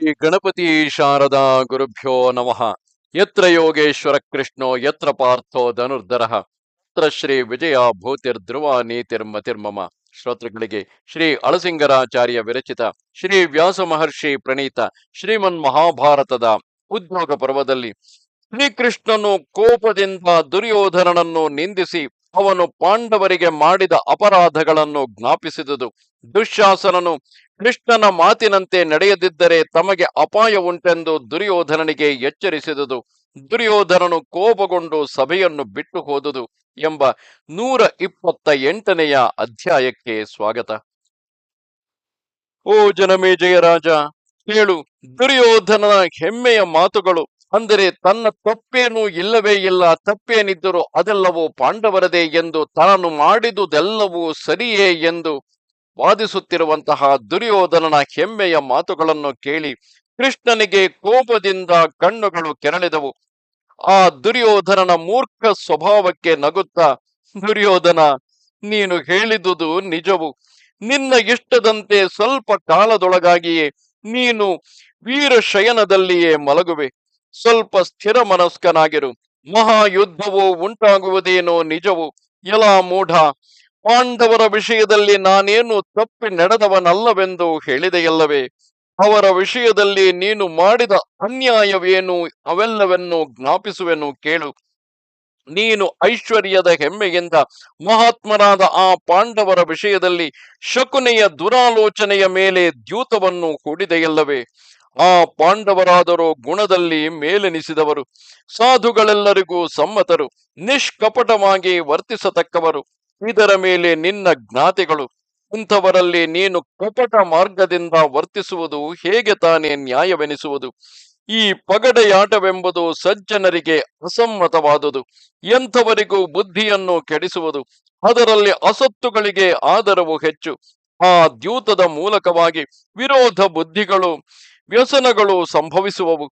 ಗಣಪತಿ ಶಾರದಾ ಗುರುಭ್ಯೋ ನಮಃ. ಯತ್ರ ಯೋಗೇಶ್ವರ ಕೃಷ್ಣೋ, ಯತ್ರ ಪಾರ್ಥೋ ಧನುರ್ಧರ. ಯತ್ರ ಶ್ರೀ ವಿಜಯ ಭೂತಿರ್ ಧ್ರುವ ನೀತಿರ್ಮತಿರ್ಮಮ ಶ್ರೋತೃಗಳಿಗೆ ಶ್ರೀ ಅಳಸಿಂಗರಾಚಾರ್ಯ ವಿರಚಿತ ಶ್ರೀ ವ್ಯಾಸ ಮಹರ್ಷಿ ಪ್ರಣೀತ ಶ್ರೀಮನ್ ಮಹಾಭಾರತದ ಉದ್ಯೋಗ ಪರ್ವದಲ್ಲಿ ಶ್ರೀಕೃಷ್ಣನು ಕೋಪದಿಂದ ದುರ್ಯೋಧನನನ್ನು ನಿಂದಿಸಿ ಅವನು ಪಾಂಡವರಿಗೆ ಮಾಡಿದ ಅಪರಾಧಗಳನ್ನು ಜ್ಞಾಪಿಸಿದುದು. ದುಶ್ಯಾಸನನು ಕೃಷ್ಣನ ಮಾತಿನಂತೆ ನಡೆಯದಿದ್ದರೆ ತಮಗೆ ಅಪಾಯ ಉಂಟೆಂದು ದುರ್ಯೋಧನನಿಗೆ ಎಚ್ಚರಿಸಿದುದು. ದುರ್ಯೋಧನನು ಕೋಪಗೊಂಡು ಸಭೆಯನ್ನು ಬಿಟ್ಟು ಹೋದುದು ಎಂಬ ನೂರ ಇಪ್ಪತ್ತ ಎಂಟನೆಯ ಅಧ್ಯಾಯಕ್ಕೆ ಸ್ವಾಗತ. ಓ ಜನಮೇ ಜಯರಾಜ ಕೇಳು, ದುರ್ಯೋಧನನ ಹೆಮ್ಮೆಯ ಮಾತುಗಳು, ಅಂದರೆ ತನ್ನ ತಪ್ಪೇನೂ ಇಲ್ಲವೇ ಇಲ್ಲ, ತಪ್ಪೇನಿದ್ದರೂ ಅದೆಲ್ಲವೂ ಪಾಂಡವರದೇ ಎಂದು ತಾನು ಮಾಡಿದುದೆಲ್ಲವೂ ಸರಿಯೇ ಎಂದು ವಾದಿಸುತ್ತಿರುವಂತಹ ದುರ್ಯೋಧನನ ಹೆಮ್ಮೆಯ ಮಾತುಗಳನ್ನು ಕೇಳಿ ಕೃಷ್ಣನಿಗೆ ಕೋಪದಿಂದ ಕಣ್ಣುಗಳು ಕೆರಳಿದವು. ಆ ದುರ್ಯೋಧನನ ಮೂರ್ಖ ಸ್ವಭಾವಕ್ಕೆ ನಗುತ್ತಾ, ದುರ್ಯೋಧನ, ನೀನು ಹೇಳಿದುದು ನಿಜವು. ನಿನ್ನ ಇಷ್ಟದಂತೆ ಸ್ವಲ್ಪ ಕಾಲದೊಳಗಾಗಿಯೇ ನೀನು ವೀರಶಯನದಲ್ಲಿಯೇ ಮಲಗುವೆ. ಸ್ವಲ್ಪ ಸ್ಥಿರ ಮನಸ್ಕನಾಗಿರು. ಮಹಾಯುದ್ಧವು ಉಂಟಾಗುವುದೇನೋ ನಿಜವು. ಎಲಾ ಮೂಢ ಪಾಂಡವರ ವಿಷಯದಲ್ಲಿ ನಾನೇನು ತಪ್ಪಿ ನಡೆದವನಲ್ಲವೆಂದು ಹೇಳಿದೆಯಲ್ಲವೇ? ಅವರ ವಿಷಯದಲ್ಲಿ ನೀನು ಮಾಡಿದ ಅನ್ಯಾಯವೇನು? ಅವೆಲ್ಲವನ್ನು ಜ್ಞಾಪಿಸುವೆನು, ಕೇಳು. ನೀನು ಐಶ್ವರ್ಯದ ಹೆಮ್ಮೆಯಿಂದ ಮಹಾತ್ಮರಾದ ಆ ಪಾಂಡವರ ವಿಷಯದಲ್ಲಿ ಶಕುನೆಯ ದುರಾಲೋಚನೆಯ ಮೇಲೆ ದ್ಯೂತವನ್ನು ಕೂಡಿದೆಯಲ್ಲವೇ ಆ ಪಾಂಡವರಾದರೂ ಗುಣದಲ್ಲಿ ಮೇಲೆನಿಸಿದವರು, ಸಾಧುಗಳೆಲ್ಲರಿಗೂ ಸಮ್ಮತರು, ನಿಷ್ಕಪಟವಾಗಿ ವರ್ತಿಸತಕ್ಕವರು. ಇದರ ಮೇಲೆ ನಿನ್ನ ಜ್ಞಾತಿಗಳು, ಇಂಥವರಲ್ಲಿ ನೀನು ಕಪಟ ಮಾರ್ಗದಿಂದ ವರ್ತಿಸುವುದು ಹೇಗೆ ತಾನೇ ನ್ಯಾಯವೆನಿಸುವುದು? ಈ ಪಗಡೆಯಾಟವೆಂಬುದು ಸಜ್ಜನರಿಗೆ ಅಸಮ್ಮತವಾದುದು. ಎಂಥವರಿಗೂ ಬುದ್ಧಿಯನ್ನು ಕೆಡಿಸುವುದು, ಅದರಲ್ಲಿ ಅಸತ್ತುಗಳಿಗೆ ಆದರವು ಹೆಚ್ಚು. ಆ ದ್ಯೂತದ ಮೂಲಕವಾಗಿ ವಿರೋಧ ಬುದ್ಧಿಗಳು, ವ್ಯಸನಗಳು ಸಂಭವಿಸುವವು.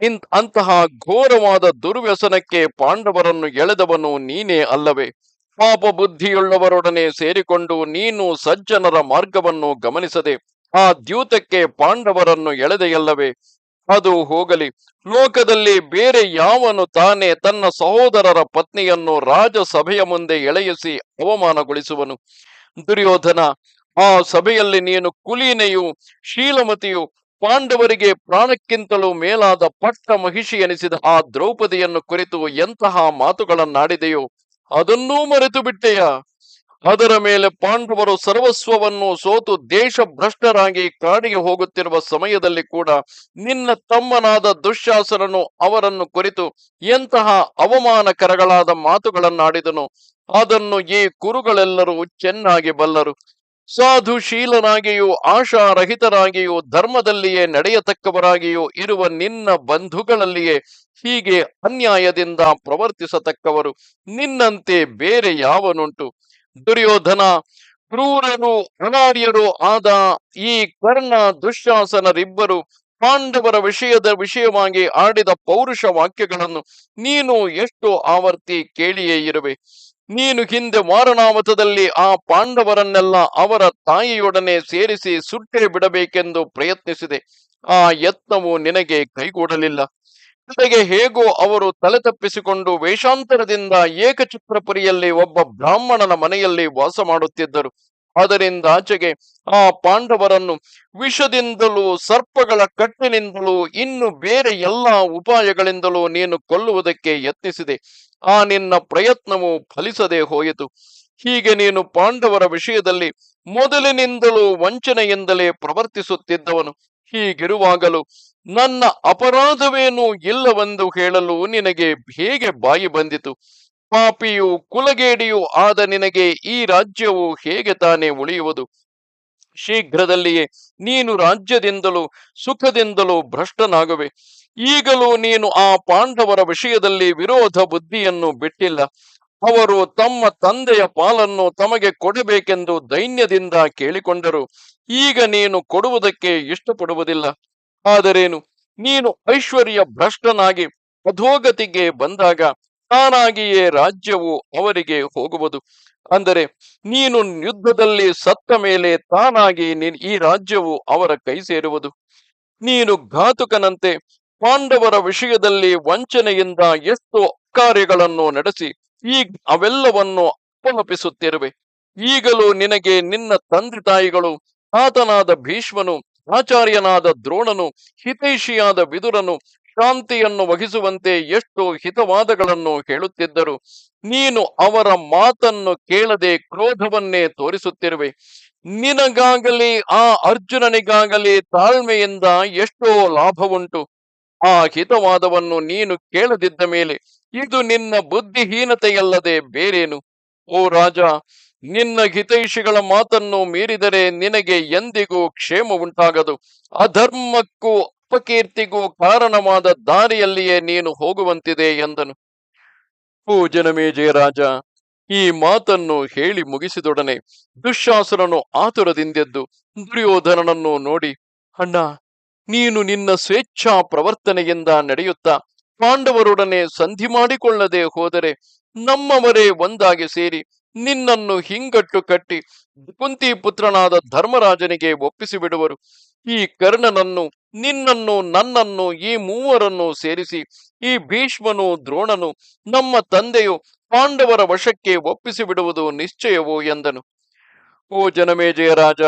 ಇನ್ ಅಂತಹ ಘೋರವಾದ ದುರ್ವ್ಯಸನಕ್ಕೆ ಪಾಂಡವರನ್ನು ಎಳೆದವನು ನೀನೇ ಅಲ್ಲವೇ? ಪಾಪ ಬುದ್ಧಿಯುಳ್ಳವರೊಡನೆ ಸೇರಿಕೊಂಡು ನೀನು ಸಜ್ಜನರ ಮಾರ್ಗವನ್ನು ಗಮನಿಸದೆ ಆ ದ್ಯೂತಕ್ಕೆ ಪಾಂಡವರನ್ನು ಎಳೆದೆಯಲ್ಲವೇ? ಅದು ಹೋಗಲಿ. ಲೋಕದಲ್ಲಿ ಬೇರೆ ಯಾವನು ತಾನೇ ತನ್ನ ಸಹೋದರರ ಪತ್ನಿಯನ್ನು ರಾಜಸಭೆಯ ಮುಂದೆ ಎಳೆಯಿಸಿ ಅವಮಾನಗೊಳಿಸುವನು? ದುರ್ಯೋಧನ, ಆ ಸಭೆಯಲ್ಲಿ ನೀನು ಕುಲೀನೆಯು ಶೀಲಮತಿಯು ಪಾಂಡವರಿಗೆ ಪ್ರಾಣಕ್ಕಿಂತಲೂ ಮೇಲಾದ ಪಟ್ಟ ಮಹಿಷಿ ಎನಿಸಿದ ಆ ದ್ರೌಪದಿಯನ್ನು ಕುರಿತು ಎಂತಹ ಮಾತುಗಳನ್ನಾಡಿದೆಯೋ? ಅದನ್ನೂ ಮರೆತು ಬಿಟ್ಟೆಯ? ಅದರ ಮೇಲೆ ಪಾಂಡವರು ಸರ್ವಸ್ವವನ್ನು ಸೋತು ದೇಶ ಭ್ರಷ್ಟರಾಗಿ ಕಾಡಿಗೆ ಹೋಗುತ್ತಿರುವ ಸಮಯದಲ್ಲಿ ಕೂಡ ನಿನ್ನ ತಮ್ಮನಾದ ದುಶ್ಯಾಸನನು ಅವರನ್ನು ಕುರಿತು ಎಂತಹ ಅವಮಾನಕರಗಳಾದ ಮಾತುಗಳನ್ನಾಡಿದನು, ಅದನ್ನು ಈ ಕುರುಗಳೆಲ್ಲರೂ ಚೆನ್ನಾಗಿ ಬಲ್ಲರು. ಸಾಧುಶೀಲನಾಗಿಯೂ ಆಶಾರಹಿತರಾಗಿಯೂ ಧರ್ಮದಲ್ಲಿಯೇ ನಡೆಯತಕ್ಕವರಾಗಿಯೂ ಇರುವ ನಿನ್ನ ಬಂಧುಗಳಲ್ಲಿಯೇ ಹೀಗೆ ಅನ್ಯಾಯದಿಂದ ಪ್ರವರ್ತಿಸತಕ್ಕವರು ನಿನ್ನಂತೆ ಬೇರೆ ಯಾವನುಂಟು? ದುರ್ಯೋಧನ, ಕ್ರೂರರು, ಅನಾರ್ಯರು ಆದ ಈ ಕರ್ಣ ದುಶ್ಯಾಸನರಿಬ್ಬರು ಪಾಂಡವರ ವಿಷಯದ ವಿಷಯವಾಗಿ ಆಡಿದ ಪೌರುಷ ವಾಕ್ಯಗಳನ್ನು ನೀನು ಎಷ್ಟು ಆವರ್ತಿ ಕೇಳಿಯೇ ಇರುವೆ? ನೀನು ಹಿಂದೆ ವಾರಣಾವತದಲ್ಲಿ ಆ ಪಾಂಡವರನ್ನೆಲ್ಲ ಅವರ ತಾಯಿಯೊಡನೆ ಸೇರಿಸಿ ಸುಟ್ಟೆ ಬಿಡಬೇಕೆಂದು ಪ್ರಯತ್ನಿಸಿದೆ. ಆ ಯತ್ನವು ನಿನಗೆ ಕೈಗೂಡಲಿಲ್ಲ. ಜೊತೆಗೆ ಹೇಗೋ ಅವರು ತಲೆ ತಪ್ಪಿಸಿಕೊಂಡು ವೇಷಾಂತರದಿಂದ ಏಕಚಿತ್ರಪುರಿಯಲ್ಲಿ ಒಬ್ಬ ಬ್ರಾಹ್ಮಣನ ಮನೆಯಲ್ಲಿ ವಾಸ ಮಾಡುತ್ತಿದ್ದರು. ಅದರಿಂದ ಆಚೆಗೆ ಆ ಪಾಂಡವರನ್ನು ವಿಷದಿಂದಲೂ ಸರ್ಪಗಳ ಕಟ್ಟಿನಿಂದಲೂ ಇನ್ನು ಬೇರೆ ಎಲ್ಲಾ ಉಪಾಯಗಳಿಂದಲೂ ನೀನು ಕೊಲ್ಲುವುದಕ್ಕೆ ಯತ್ನಿಸಿದೆ. ಆ ನಿನ್ನ ಪ್ರಯತ್ನವು ಫಲಿಸದೆ ಹೋಯಿತು. ಹೀಗೆ ನೀನು ಪಾಂಡವರ ವಿಷಯದಲ್ಲಿ ಮೊದಲಿನಿಂದಲೂ ವಂಚನೆಯಿಂದಲೇ ಪ್ರವರ್ತಿಸುತ್ತಿದ್ದವನು. ಹೀಗಿರುವಾಗಲೂ ನನ್ನ ಅಪರಾಧವೇನೂ ಇಲ್ಲವೆಂದು ಹೇಳಲು ನಿನಗೆ ಹೇಗೆ ಬಾಯಿ ಬಂದಿತು? ಪಾಪಿಯು ಕುಲಗೇಡಿಯು ಆದ ನಿನಗೆ ಈ ರಾಜ್ಯವು ಹೇಗೆ ತಾನೇ ಉಳಿಯುವುದು? ಶೀಘ್ರದಲ್ಲಿಯೇ ನೀನು ರಾಜ್ಯದಿಂದಲೂ ಸುಖದಿಂದಲೂ ಭ್ರಷ್ಟನಾಗುವೆ. ಈಗಲೂ ನೀನು ಆ ಪಾಂಡವರ ವಿಷಯದಲ್ಲಿ ವಿರೋಧ ಬುದ್ಧಿಯನ್ನು ಬಿಟ್ಟಿಲ್ಲ. ಅವರು ತಮ್ಮ ತಂದೆಯ ಪಾಲನ್ನು ತಮಗೆ ಕೊಡಬೇಕೆಂದು ದೈನ್ಯದಿಂದ ಕೇಳಿಕೊಂಡರು. ಈಗ ನೀನು ಕೊಡುವುದಕ್ಕೆ ಇಷ್ಟಪಡುವುದಿಲ್ಲ. ಆದರೇನು, ನೀನು ಐಶ್ವರ್ಯ ಭ್ರಷ್ಟನಾಗಿ ಅಧೋಗತಿಗೆ ಬಂದಾಗ ತಾನಾಗಿಯೇ ರಾಜ್ಯವು ಅವರಿಗೆ ಹೋಗುವುದು. ಅಂದರೆ, ನೀನು ಯುದ್ಧದಲ್ಲಿ ಸತ್ತ ಮೇಲೆ ತಾನಾಗಿ ಈ ರಾಜ್ಯವು ಅವರ ಕೈ ಸೇರುವುದು. ನೀನು ಘಾತುಕನಂತೆ ಪಾಂಡವರ ವಿಷಯದಲ್ಲಿ ವಂಚನೆಯಿಂದ ಎಷ್ಟು ಕಾರ್ಯಗಳನ್ನು ನಡೆಸಿ ಈ ಅವೆಲ್ಲವನ್ನು ಅಪಹಪಿಸುತ್ತಿರುವೆ. ಈಗಲೂ ನಿನಗೆ ನಿನ್ನ ತಂದೆ ತಾಯಿಗಳು, ಆತನಾದ ಭೀಷ್ಮನು, ಆಚಾರ್ಯನಾದ ದ್ರೋಣನು, ಹಿತೈಷಿಯಾದ ವಿದುರನು ಶಾಂತಿಯನ್ನು ವಹಿಸುವಂತೆ ಎಷ್ಟು ಹಿತವಾದಗಳನ್ನು ಹೇಳುತ್ತಿದ್ದರು. ನೀನು ಅವರ ಮಾತನ್ನು ಕೇಳದೆ ಕ್ರೋಧವನ್ನೇ ತೋರಿಸುತ್ತಿರುವೆ. ನಿನಗಾಗಲಿ, ಆ ಅರ್ಜುನನಿಗಾಗಲಿ ತಾಳ್ಮೆಯಿಂದ ಎಷ್ಟೋ ಲಾಭವುಂಟು. ಆ ಹಿತವಾದವನ್ನು ನೀನು ಕೇಳದಿದ್ದ ಮೇಲೆ ಇದು ನಿನ್ನ ಬುದ್ಧಿಹೀನತೆಯಲ್ಲದೆ ಬೇರೇನು? ಓ ರಾಜ, ನಿನ್ನ ಹಿತೈಷಿಗಳ ಮಾತನ್ನು ಮೀರಿದರೆ ನಿನಗೆ ಎಂದಿಗೂ ಕ್ಷೇಮ ಉಂಟಾಗದು ಅಧರ್ಮಕ್ಕೂ ಅಪಕೀರ್ತಿಗೂ ಕಾರಣವಾದ ದಾರಿಯಲ್ಲಿಯೇ ನೀನು ಹೋಗುವಂತಿದೆ ಎಂದನು. ಜನಮೇಜಯ ರಾಜ, ಈ ಮಾತನ್ನು ಹೇಳಿ ಮುಗಿಸಿದೊಡನೆ ದುಶ್ಯಾಸನನು ಆತುರದಿಂದೆದ್ದು ದುರ್ಯೋಧನನನ್ನು ನೋಡಿ, ಅಣ್ಣ, ನೀನು ನಿನ್ನ ಸ್ವೇಚ್ಛಾ ಪ್ರವರ್ತನೆಯಿಂದ ನಡೆಯುತ್ತಾ, ಪಾಂಡವರೊಡನೆ ಸಂಧಿ ಮಾಡಿಕೊಳ್ಳದೆ ಹೋದರೆ ನಮ್ಮವರೇ ಒಂದಾಗಿ ಸೇರಿ ನಿನ್ನನ್ನು ಹಿಂಗಟ್ಟು ಕಟ್ಟಿ ಕುಂತಿ ಪುತ್ರನಾದ ಧರ್ಮರಾಜನಿಗೆ ಒಪ್ಪಿಸಿ ಬಿಡುವರು ಈ ಕರ್ಣನನ್ನು, ನಿನ್ನನ್ನು, ನನ್ನನ್ನು, ಈ ಮೂವರನ್ನು ಸೇರಿಸಿ, ಈ ಭೀಷ್ಮನು, ದ್ರೋಣನು, ನಮ್ಮ ತಂದೆಯು ಪಾಂಡವರ ವಶಕ್ಕೆ ಒಪ್ಪಿಸಿ ಬಿಡುವುದು ನಿಶ್ಚಯವೋ ಎಂದನು. ಓ ಜನಮೇಜಯ ರಾಜ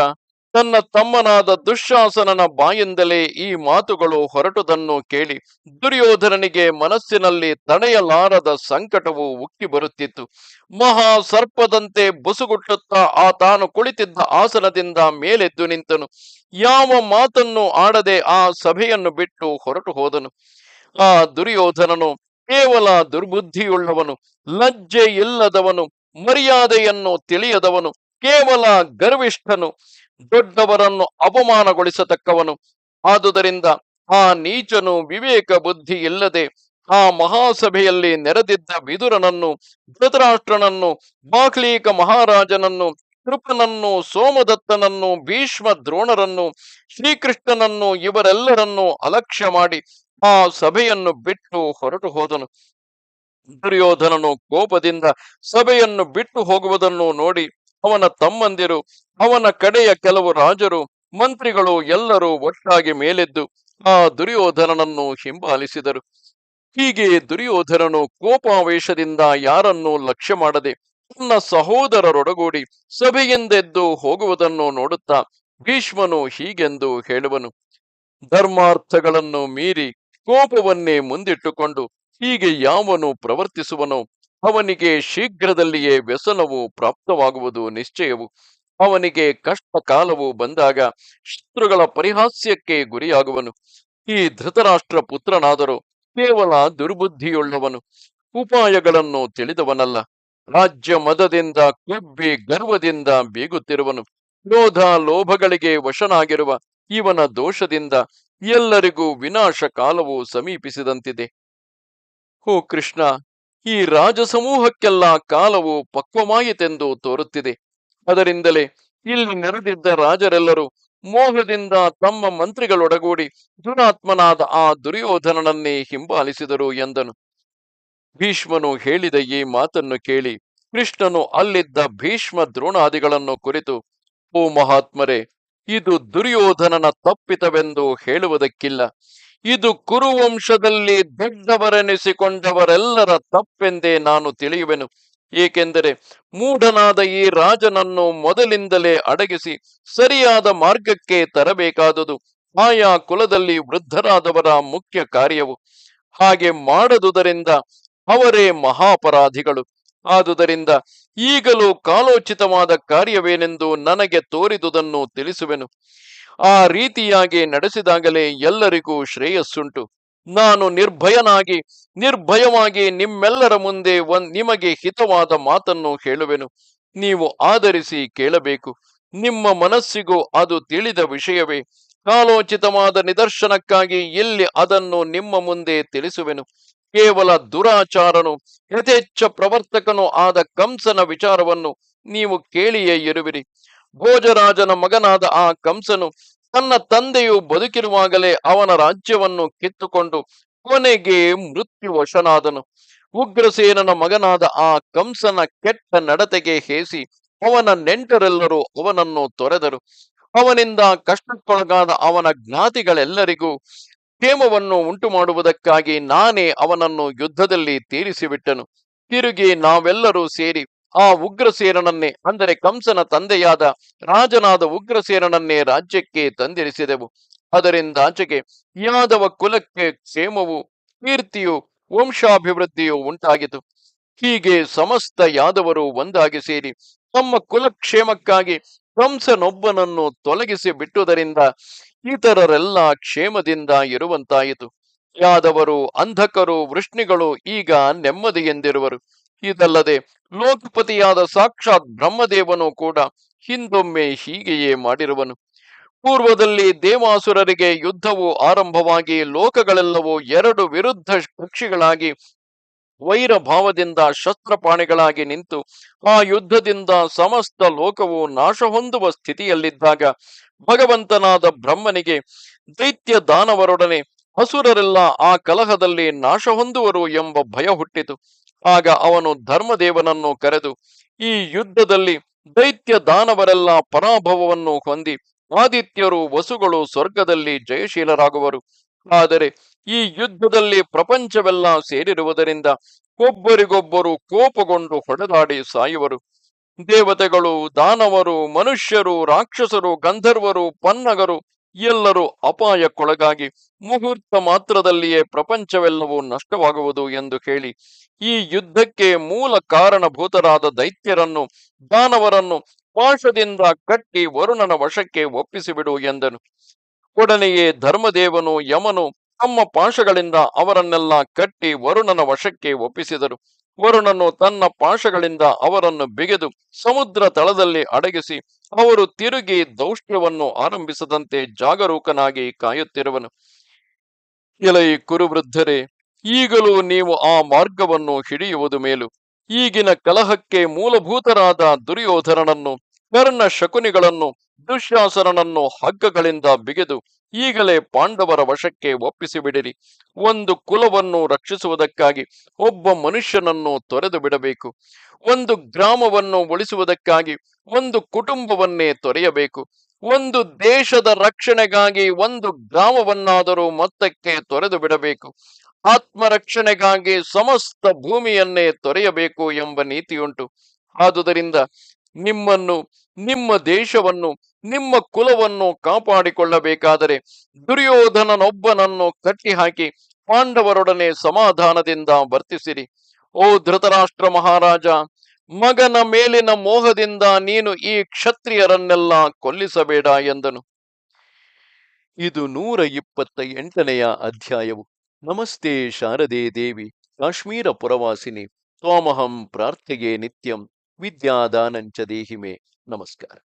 ತನ್ನ ತಮ್ಮನಾದ ದುಶ್ಯಾಸನನ ಬಾಯಿಂದಲೇ ಈ ಮಾತುಗಳು ಹೊರಟುದನ್ನು ಕೇಳಿ ದುರ್ಯೋಧನನಿಗೆ ಮನಸ್ಸಿನಲ್ಲಿ ತಡೆಯಲಾರದ ಸಂಕಟವು ಉಕ್ಕಿ ಬರುತ್ತಿತ್ತು. ಮಹಾ ಸರ್ಪದಂತೆ ಬುಸುಗುಟ್ಟುತ್ತಾ ಆ ತಾನು ಕುಳಿತಿದ್ದ ಆಸನದಿಂದ ಮೇಲೆದ್ದು ನಿಂತನು. ಯಾವ ಮಾತನ್ನು ಆಡದೆ ಆ ಸಭೆಯನ್ನು ಬಿಟ್ಟು ಹೊರಟು ಹೋದನು. ಆ ದುರ್ಯೋಧನನು ಕೇವಲ ದುರ್ಬುದ್ಧಿಯುಳ್ಳವನು ಲಜ್ಜೆ ಇಲ್ಲದವನು ಮರ್ಯಾದೆಯನ್ನು ತಿಳಿಯದವನು, ಕೇವಲ ಗರ್ವಿಷ್ಠನು. ದೊಡ್ಡವರನ್ನು ಅವಮಾನಗೊಳಿಸತಕ್ಕವನು. ಆದುದರಿಂದ ಆ ನೀಚನು ವಿವೇಕ ಬುದ್ಧಿ ಇಲ್ಲದೆ ಆ ಮಹಾಸಭೆಯಲ್ಲಿ ನೆರೆದಿದ್ದ ವಿದುರನನ್ನು, ಧೃತರಾಷ್ಟ್ರನನ್ನು, ಬಾಕ್ಲೀಕ ಮಹಾರಾಜನನ್ನು, ಕೃಪನನ್ನು, ಸೋಮದತ್ತನನ್ನು ಭೀಷ್ಮ ದ್ರೋಣರನ್ನು ಶ್ರೀಕೃಷ್ಣನನ್ನು ಇವರೆಲ್ಲರನ್ನು ಅಲಕ್ಷ್ಯ ಮಾಡಿ ಆ ಸಭೆಯನ್ನು ಬಿಟ್ಟು ಹೊರಟು ಹೋದನು. ದುರ್ಯೋಧನನು ಕೋಪದಿಂದ ಸಭೆಯನ್ನು ಬಿಟ್ಟು ಹೋಗುವುದನ್ನು ನೋಡಿ ಅವನ ತಮ್ಮಂದಿರು, ಅವನ ಕಡೆಯ ಕೆಲವು ರಾಜರು, ಮಂತ್ರಿಗಳು ಎಲ್ಲರೂ ಒಟ್ಟಾಗಿ ಮೇಲೆದ್ದು ಆ ದುರ್ಯೋಧನನನ್ನು ಹಿಂಬಾಲಿಸಿದರು. ಹೀಗೆ ದುರ್ಯೋಧನನು ಕೋಪಾವೇಶದಿಂದ ಯಾರನ್ನೂ ಲಕ್ಷ್ಯ ಮಾಡದೆ ತನ್ನ ಸಹೋದರರೊಡಗೂಡಿ ಸಭೆಯಿಂದೆದ್ದು ಹೋಗುವುದನ್ನು ನೋಡುತ್ತಾ ಭೀಷ್ಮನು ಹೀಗೆಂದು ಹೇಳುವನು. ಧರ್ಮಾರ್ಥಗಳನ್ನು ಮೀರಿ ಕೋಪವನ್ನೇ ಮುಂದಿಟ್ಟುಕೊಂಡು ಹೀಗೆ ಯಾವನು ಪ್ರವರ್ತಿಸುವನೋ ಅವನಿಗೆ ಶೀಘ್ರದಲ್ಲಿಯೇ ವ್ಯಸನವು ಪ್ರಾಪ್ತವಾಗುವುದು ನಿಶ್ಚಯವು. ಅವನಿಗೆ ಕಷ್ಟ ಕಾಲವು ಬಂದಾಗ ಶತ್ರುಗಳ ಪರಿಹಾಸ್ಯಕ್ಕೆ ಗುರಿಯಾಗುವನು. ಈ ಧೃತರಾಷ್ಟ್ರ ಪುತ್ರನಾದರೂ ಕೇವಲ ದುರ್ಬುದ್ಧಿಯುಳ್ಳವನು. ಉಪಾಯಗಳನ್ನು ತಿಳಿದವನಲ್ಲ. ರಾಜ್ಯ ಮದದಿಂದ ಕೊಬ್ಬಿ ಗರ್ವದಿಂದ ಬೀಗುತ್ತಿರುವನು. ಕ್ರೋಧ ಲೋಭಗಳಿಗೆ ವಶನಾಗಿರುವ ಇವನ ದೋಷದಿಂದ ಎಲ್ಲರಿಗೂ ವಿನಾಶ ಕಾಲವು ಸಮೀಪಿಸಿದಂತಿದೆ. ಓ ಕೃಷ್ಣ ಈ ರಾಜಸಮೂಹಕ್ಕೆಲ್ಲ ಕಾಲವು ಪಕ್ವವಾಯಿತೆಂದು ತೋರುತ್ತಿದೆ. ಅದರಿಂದಲೇ ಇಲ್ಲಿ ನೆರೆದಿದ್ದ ರಾಜರೆಲ್ಲರೂ ಮೋಹದಿಂದ ತಮ್ಮ ಮಂತ್ರಿಗಳೊಡಗೂಡಿ ದುರಾತ್ಮನಾದ ಆ ದುರ್ಯೋಧನನನ್ನೇ ಹಿಂಬಾಲಿಸಿದರು ಎಂದನು. ಭೀಷ್ಮನು ಹೇಳಿದ ಈ ಮಾತನ್ನು ಕೇಳಿ ಕೃಷ್ಣನು ಅಲ್ಲಿದ್ದ ಭೀಷ್ಮ ದ್ರೋಣಾದಿಗಳನ್ನು ಕುರಿತು, ಓ ಮಹಾತ್ಮರೇ, ಇದು ದುರ್ಯೋಧನನ ತಪ್ಪಿತವೆಂದು ಹೇಳುವುದಕ್ಕಿಲ್ಲ. ಇದು ಕುರುವಂಶದಲ್ಲಿ ದೊಡ್ಡವರೆನಿಸಿಕೊಂಡವರೆಲ್ಲರ ತಪ್ಪೆಂದೇ ನಾನು ತಿಳಿಯುವೆನು. ಏಕೆಂದರೆ ಮೂಢನಾದ ಈ ರಾಜನನ್ನು ಮೊದಲಿಂದಲೇ ಅಡಗಿಸಿ ಸರಿಯಾದ ಮಾರ್ಗಕ್ಕೆ ತರಬೇಕಾದುದು. ಆಯಾ ಕುಲದಲ್ಲಿ ವೃದ್ಧರಾದವರ ಮುಖ್ಯ ಕಾರ್ಯವು. ಹಾಗೆ ಮಾಡದುದರಿಂದ ಅವರೇ ಮಹಾಪರಾಧಿಗಳು. ಆದುದರಿಂದ ಈಗಲೂ ಕಾಲೋಚಿತವಾದ ಕಾರ್ಯವೇನೆಂದು ನನಗೆ ತೋರಿದುದನ್ನು ತಿಳಿಸುವೆನು. ಆ ರೀತಿಯಾಗಿ ನಡೆಸಿದಾಗಲೇ ಎಲ್ಲರಿಗೂ ಶ್ರೇಯಸ್ಸುಂಟು. ನಾನು ನಿರ್ಭಯನಾಗಿ, ನಿರ್ಭಯವಾಗಿ ನಿಮ್ಮೆಲ್ಲರ ಮುಂದೆ ನಿಮಗೆ ಹಿತವಾದ ಮಾತನ್ನು ಹೇಳುವೆನು. ನೀವು ಆಧರಿಸಿ ಕೇಳಬೇಕು. ನಿಮ್ಮ ಮನಸ್ಸಿಗೂ ಅದು ತಿಳಿದ ವಿಷಯವೇ. ಕಾಲೋಚಿತವಾದ ನಿದರ್ಶನಕ್ಕಾಗಿ ಇಲ್ಲಿ ಅದನ್ನು ನಿಮ್ಮ ಮುಂದೆ ತಿಳಿಸುವೆನು. ಕೇವಲ ದುರಾಚಾರನು, ಯಥೇಚ್ಛ ಪ್ರವರ್ತಕನು ಆದ ಕಂಸನ ವಿಚಾರವನ್ನು ನೀವು ಕೇಳಿಯೇ ಇರುವಿರಿ. ಭೋಜರಾಜನ ಮಗನಾದ ಆ ಕಂಸನು ತನ್ನ ತಂದೆಯು ಬದುಕಿರುವಾಗಲೇ ಅವನ ರಾಜ್ಯವನ್ನು ಕಿತ್ತುಕೊಂಡು ಕೊನೆಗೆ ಮೃತ್ಯು ವಶನಾದನು ಉಗ್ರಸೇನನ ಮಗನಾದ ಆ ಕಂಸನ ಕೆಟ್ಟ ನಡತೆಗೆ ಹೇಸಿ ಅವನ ನೆಂಟರೆಲ್ಲರೂ ಅವನನ್ನು ತೊರೆದರು. ಅವನಿಂದ ಕಷ್ಟಕ್ಕೊಳಗಾದ ಅವನ ಜ್ಞಾತಿಗಳೆಲ್ಲರಿಗೂ ಕ್ಷೇಮವನ್ನು ಉಂಟು ಮಾಡುವುದಕ್ಕಾಗಿ ನಾನೇ ಅವನನ್ನು ಯುದ್ಧದಲ್ಲಿ ತೀರಿಸಿಬಿಟ್ಟನು. ತಿರುಗಿ ನಾವೆಲ್ಲರೂ ಸೇರಿ ಆ ಉಗ್ರಸೇನನನ್ನೇ, ಅಂದರೆ ಕಂಸನ ತಂದೆಯಾದ ರಾಜನಾದ ಉಗ್ರಸೇನನನ್ನೇ ರಾಜ್ಯಕ್ಕೆ ತಂದಿರಿಸಿದೆವು. ಅದರಿಂದಾಚೆಗೆ ಯಾದವ ಕುಲಕ್ಕೆ ಕ್ಷೇಮವು, ಕೀರ್ತಿಯು, ವಂಶಾಭಿವೃದ್ಧಿಯು ಉಂಟಾಗಿತು. ಹೀಗೆ ಸಮಸ್ತ ಯಾದವರು ಒಂದಾಗಿ ಸೇರಿ ತಮ್ಮ ಕುಲಕ್ಷೇಮಕ್ಕಾಗಿ ಕಂಸನೊಬ್ಬನನ್ನು ತೊಲಗಿಸಿ ಬಿಟ್ಟುದರಿಂದ ಇತರರೆಲ್ಲ ಕ್ಷೇಮದಿಂದ ಇರುವಂತಾಯಿತು. ಯಾದವರು ಅಂಧಕರು, ವೃಷ್ಣಿಗಳು ಈಗ ನೆಮ್ಮದಿಯೆಂದಿರುವರು. ಇದಲ್ಲದೆ ಲೋಕಪತಿಯಾದ ಸಾಕ್ಷಾತ್ ಬ್ರಹ್ಮದೇವನು ಕೂಡ ಹಿಂದೊಮ್ಮೆ ಹೀಗೆಯೇ ಮಾಡಿರುವನು. ಪೂರ್ವದಲ್ಲಿ ದೇವಾಸುರರಿಗೆ ಯುದ್ಧವು ಆರಂಭವಾಗಿ ಲೋಕಗಳೆಲ್ಲವೂ ಎರಡು ವಿರುದ್ಧ ಪಕ್ಷಿಗಳಾಗಿ ವೈರ ಭಾವದಿಂದ ಶಸ್ತ್ರಪಾಣಿಗಳಾಗಿ ನಿಂತು ಆ ಯುದ್ಧದಿಂದ ಸಮಸ್ತ ಲೋಕವು ನಾಶ ಹೊಂದುವ ಸ್ಥಿತಿಯಲ್ಲಿದ್ದಾಗ ಭಗವಂತನಾದ ಬ್ರಹ್ಮನಿಗೆ ದೈತ್ಯ ದಾನವರೊಡನೆ ಹಸುರರೆಲ್ಲ ಆ ಕಲಹದಲ್ಲಿ ನಾಶ ಹೊಂದುವರು ಎಂಬ ಭಯ ಹುಟ್ಟಿತು. ಆಗ ಅವನು ಧರ್ಮದೇವನನ್ನು ಕರೆದು ಈ ಯುದ್ಧದಲ್ಲಿ ದೈತ್ಯ ದಾನವರೆಲ್ಲ ಪರಾಭವವನ್ನು ಹೊಂದಿ ಆದಿತ್ಯರು ವಸುಗಳು ಸ್ವರ್ಗದಲ್ಲಿ ಜಯಶೀಲರಾಗುವರು. ಆದರೆ ಈ ಯುದ್ಧದಲ್ಲಿ ಪ್ರಪಂಚವೆಲ್ಲ ಸೇರಿರುವುದರಿಂದ ಒಬ್ಬರಿಗೊಬ್ಬರು ಕೋಪಗೊಂಡು ಹೊಡೆದಾಡಿ ಸಾಯುವರು. ದೇವತೆಗಳು, ದಾನವರು, ಮನುಷ್ಯರು, ರಾಕ್ಷಸರು, ಗಂಧರ್ವರು, ಪನ್ನಗರು ಎಲ್ಲರೂ ಅಪಾಯಕ್ಕೊಳಗಾಗಿ ಮುಹೂರ್ತ ಮಾತ್ರದಲ್ಲಿಯೇ ಪ್ರಪಂಚವೆಲ್ಲವೂ ನಷ್ಟವಾಗುವುದು ಎಂದು ಹೇಳಿ ಈ ಯುದ್ಧಕ್ಕೆ ಮೂಲ ಕಾರಣಭೂತರಾದ ದೈತ್ಯರನ್ನು, ದಾನವರನ್ನು ಪಾಶದಿಂದ ಕಟ್ಟಿ ವರುಣನ ವಶಕ್ಕೆ ಒಪ್ಪಿಸಿಬಿಡು ಎಂದನು. ಒಡನೆಯೇ ಧರ್ಮದೇವನು ಯಮನು ತಮ್ಮ ಪಾಶಗಳಿಂದ ಅವರನ್ನೆಲ್ಲ ಕಟ್ಟಿ ವರುಣನ ವಶಕ್ಕೆ ಒಪ್ಪಿಸಿದರು. ವರುಣನು ತನ್ನ ಪಾಶಗಳಿಂದ ಅವರನ್ನು ಬಿಗೆದು ಸಮುದ್ರ ತಳದಲ್ಲಿ ಅಡಗಿಸಿ ಅವರು ತಿರುಗಿ ದೌಷ್ಟ್ಯವನ್ನು ಆರಂಭಿಸದಂತೆ ಜಾಗರೂಕನಾಗಿ ಕಾಯುತ್ತಿರುವನು. ಎಲೈ ಕುರುವೃದ್ಧರೇ, ಈಗಲೂ ನೀವು ಆ ಮಾರ್ಗವನ್ನು ಹಿಡಿಯುವುದು ಮೇಲು. ಈಗಿನ ಕಲಹಕ್ಕೆ ಮೂಲಭೂತರಾದ ದುರ್ಯೋಧನನನ್ನು, ಕರ್ಣ ಶಕುನಿಗಳನ್ನು ದುಶ್ಯಾಸನನನ್ನು ಹಗ್ಗಗಳಿಂದ ಬಿಗೆದು ಈಗಲೇ ಪಾಂಡವರ ವಶಕ್ಕೆ ಒಪ್ಪಿಸಿಬಿಡಿರಿ. ಒಂದು ಕುಲವನ್ನು ರಕ್ಷಿಸುವುದಕ್ಕಾಗಿ ಒಬ್ಬ ಮನುಷ್ಯನನ್ನು ತೊರೆದು ಬಿಡಬೇಕು. ಒಂದು ಗ್ರಾಮವನ್ನು ಉಳಿಸುವುದಕ್ಕಾಗಿ ಒಂದು ಕುಟುಂಬವನ್ನೇ ತೊರೆಯಬೇಕು. ಒಂದು ದೇಶದ ರಕ್ಷಣೆಗಾಗಿ ಒಂದು ಗ್ರಾಮವನ್ನಾದರೂ ಮೊತ್ತಕ್ಕೆ ತೊರೆದು ಬಿಡಬೇಕು. ಆತ್ಮರಕ್ಷಣೆಗಾಗಿ ಸಮಸ್ತ ಭೂಮಿಯನ್ನೇ ತೊರೆಯಬೇಕು ಎಂಬ ನೀತಿಯುಂಟು. ಆದುದರಿಂದ ನಿಮ್ಮನ್ನು ನಿಮ್ಮ ದೇಶವನ್ನು, ನಿಮ್ಮ ಕುಲವನ್ನು ಕಾಪಾಡಿಕೊಳ್ಳಬೇಕಾದರೆ ದುರ್ಯೋಧನನೊಬ್ಬನನ್ನು ಕಟ್ಟಿಹಾಕಿ ಪಾಂಡವರೊಡನೆ ಸಮಾಧಾನದಿಂದ ವರ್ತಿಸಿರಿ. ಓ ಧೃತರಾಷ್ಟ್ರ ಮಹಾರಾಜ, ಮಗನ ಮೇಲಿನ ಮೋಹದಿಂದ ನೀನು ಈ ಕ್ಷತ್ರಿಯರನ್ನೆಲ್ಲ ಕೊಲ್ಲಿಸಬೇಡ ಎಂದನು. ಇದು ನೂರ ಇಪ್ಪತ್ತ ಎಂಟನೆಯ ಅಧ್ಯಾಯವು. ನಮಸ್ತೆ ಶಾರದೆ ದೇವಿ, ಕಾಶ್ಮೀರ ಪುರವಾಸಿನಿ, ತ್ವಾಮಹಂ ಪ್ರಾರ್ಥೆಗೆ ನಿತ್ಯಂ, ವಿದ್ಯಾದಾನಂಚ ದೇಹಿಮೆ. ನಮಸ್ಕಾರ